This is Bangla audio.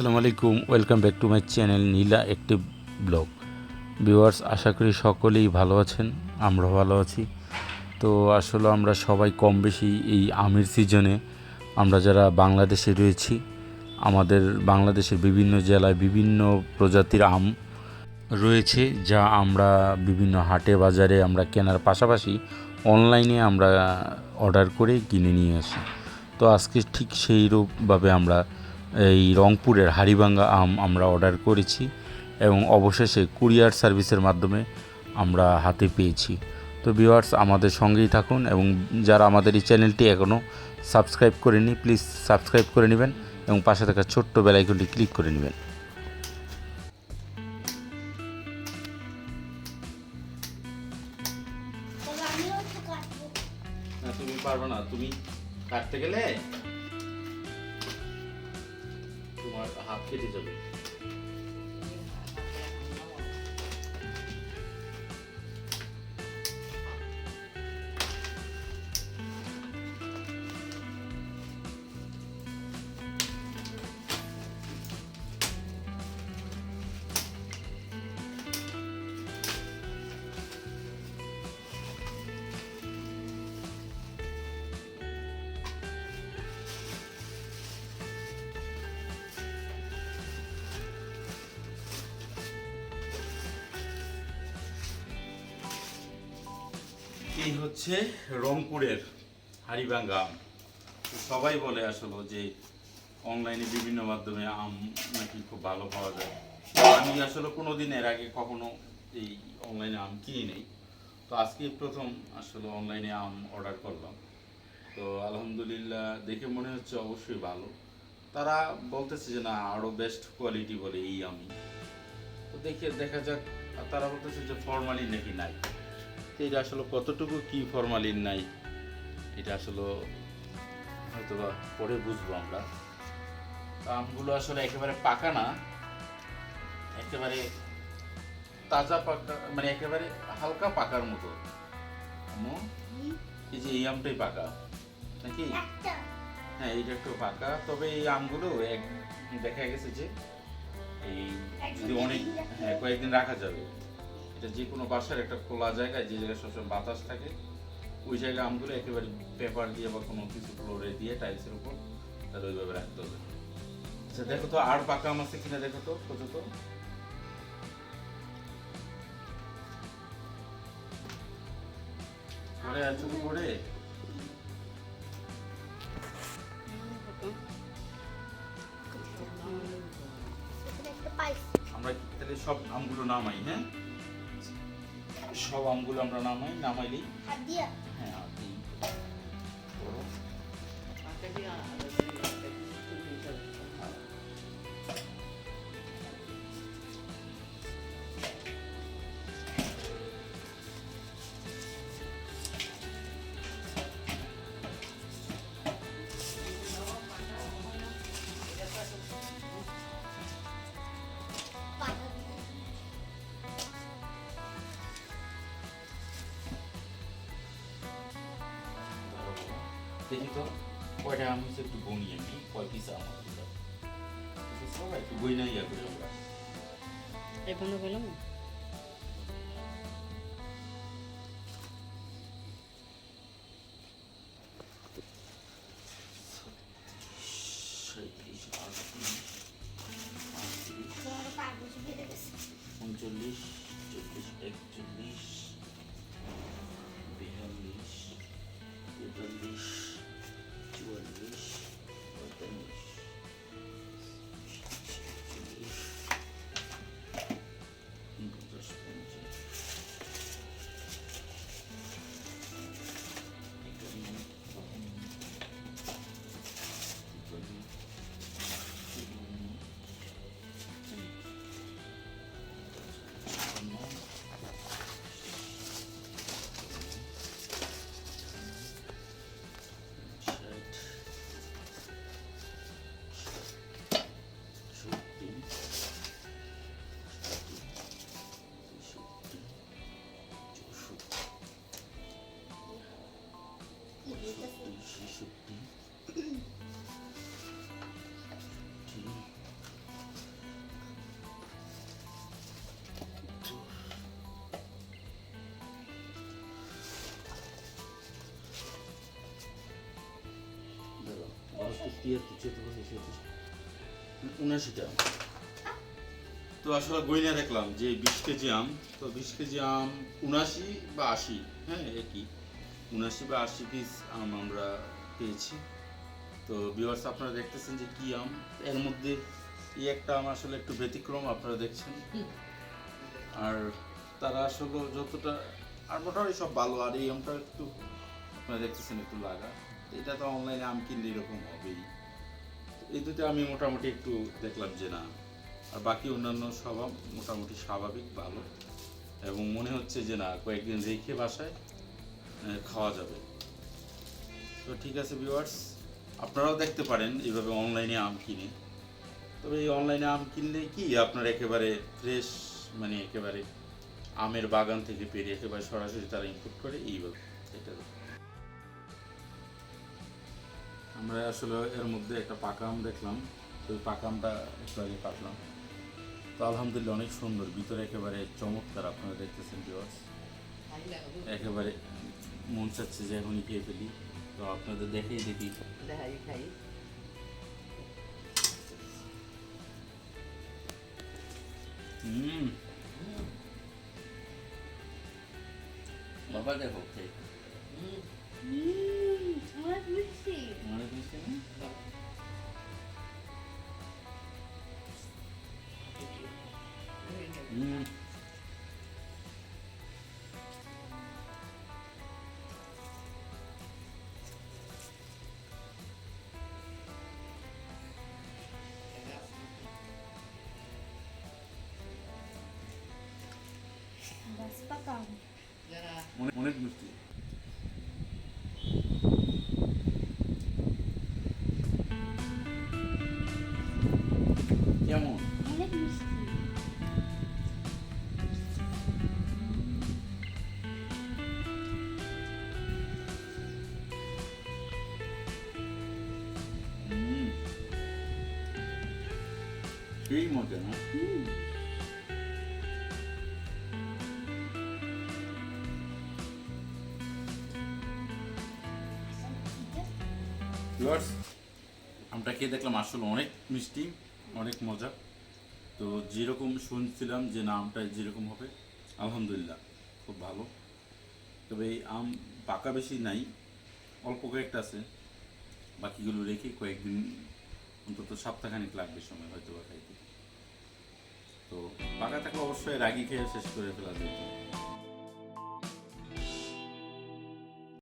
আসসালামু আলাইকুম, welcome back to my channel Nila, একটি ব্লগ। ভিউয়ার্স, আশা করি সকলেই ভালো আছেন আমরা ভালো আছি। তো আসলে আমরা সবাই কম বেশি এই আমের সিজনে আমরা যারা বাংলাদেশে রয়েছি, আমাদের বাংলাদেশের বিভিন্ন জেলায় বিভিন্ন প্রজাতির আম রয়েছে, যা আমরা বিভিন্ন হাটে, বাজারে আমরা কেনার পাশাপাশি অনলাইনে আমরা অর্ডার করে কিনে নিয়ে আসি। তো আজকে ঠিক সেইরূপভাবে আমরা এই রংপুরের হাড়িভাঙ্গা আম আমরা অর্ডার করেছি এবং অবশেষে কুরিয়ার সার্ভিসের মাধ্যমে আমরা হাতে পেয়েছি। তো ভিউয়ার্স আমাদের সঙ্গেই থাকুন এবং যারা আমাদের এই চ্যানেলটি এখনও সাবস্ক্রাইব করেনি প্লিজ সাবস্ক্রাইব করে নেবেন এবং পাশে থাকা ছোট্ট বেলাইকনটি ক্লিক করে নেবেন। তুমি পারবে না। তুমি কাটতে গেলে হাত কেটে যাবে এই হচ্ছে রংপুরের হাড়িভাঙ্গা। আম সবাই বলে আসলে যে অনলাইনে বিভিন্ন মাধ্যমে আম নাকি খুব ভালো পাওয়া যায়। আমি আসলে কোনো দিন এর আগে কখনো এই অনলাইনে আম কিনি নেই। তো আজকে প্রথম আসলে অনলাইনে আম অর্ডার করলাম। তো আলহামদুলিল্লাহ দেখে মনে হচ্ছে অবশ্যই ভালো। তারা বলতেছে যে না আরও বেস্ট কোয়ালিটি বলে এই আমি। তো দেখে দেখা যাক। তারা বলতেছে যে ফরমালিন নাকি নাই। তো এটা আসলে কতটুকু কি ফরমালিন নাই এটা আসলে হয়তো বা পরে বুঝব আমরা। আমগুলো আসলে একেবারে পাকা না একেবারে তাজা পাকা মানে একেবারে হালকা পাকার মতো। এই যে এই আমটাই পাকা নাকি? হ্যাঁ এইটা একটু পাকা তবে এই আমগুলো এক দেখা গেছে যে এই যদি অনেক হ্যাঁ কয়েকদিন রাখা যাবে। এটা যে কোনো বাসার একটা খোলা জায়গায় যে জায়গায় সবসময় বাতাস থাকে ওই জায়গায় আমগুলো একেবারে পেপার দিয়ে বা কোনো কিছু ফ্লোরে দিয়ে টাইলসের উপর তাহলে ওইভাবে রাখতে হবে। আচ্ছা দেখো তো আর পাকা আম আছে কিনা দেখো তো খোঁজো তো। আরে করে আমরা তাহলে সব আমগুলো নামাই হ্যাঁ? সব আমগুলো আমরা নামাই নামাইলেই তো কয়টা আম হচ্ছে একটু বনি আমি কয় পিস আম সবাই একটু বই নাই ইয়া করি আমরা এই বন্ধ গেছে উনচল্লিশ চল্লিশ একচল্লিশ বিয়াল্লিশ তেতাল্লিশ was তিয়াত্তর চুয়াত্তর পঁচিশ ছত্রিশ উনআশিটা তো আসলে গইনা দেখলাম যে বিশ কেজি আম তো বিশ কেজি আম উনআশি বা আশি হ্যাঁ একই। উনআশি বা আশি পিস আম আমরা পেয়েছি। তো ভিউয়ার্স আপনারা দেখতেছেন যে কি আম? এর মধ্যে এই একটা আম আসলে একটু ব্যতিক্রম আপনারা দেখছেন। আর তারা আসলে যতটা আর মোটামুটি সব ভালো। আর এই আমটা একটু আপনারা দেখতেছেন একটু লাগা। এটা তো অনলাইনে আম কিনলে এরকম হবেই। এই দুটো আমি মোটামুটি একটু দেখলাম যে না, আর বাকি অন্যান্য সব মোটামুটি স্বাভাবিক, ভালো। এবং মনে হচ্ছে যে না, কয়েকদিন রেখে বাসায় খাওয়া যাবে। তো ঠিক আছে ভিউয়ার্স আপনারাও দেখতে পারেন এইভাবে অনলাইনে আম কিনে। তবে এই অনলাইনে আম কিনলে কি, আপনার একেবারে ফ্রেশ মানে একেবারে আমের বাগান থেকে পেরে একেবারে সরাসরি তারা ইনপুট করে, এইভাবে। এটা আমরা আসলে এর মধ্যে একটা পাকা আম দেখলাম। তো ওই পাকা আমটা একটু আগে কাটলাম তো আলহামদুলিল্লাহ অনেক সুন্দর। ভিতরে একেবারে চমৎকার আপনারা দেখতেছেন ভিউয়ার্স একেবারে মন চাচ্ছে যে এখনই খেয়ে ফেলি। তো আপনাদের দেখেই দেখি। দেখাই খাই হুম। বাবা দেখো খেয়ে। হুম। অনেক মিষ্টি অনেক মিষ্টি না? হুম বাস পাকা আম। অনেক অনেক মিষ্টি কেমন সেই মজা না আমটা খেয়ে দেখলাম আসলে অনেক মিষ্টি, অনেক মজা। তো যেরকম শুনছিলাম যে না আমটা যেরকম হবে, আলহামদুলিল্লাহ, খুব ভালো। তবে এই আম পাকা বেশি নাই, অল্প কয়েকটা আছে। বাকিগুলো রেখে কয়েকদিন অন্তত সপ্তাহখানিক লাগবে সময় হয়তো বা খাইতে। তো পাকা থাকলে অবশ্যই রাগি খেয়ে শেষ করে ফেলা যেত।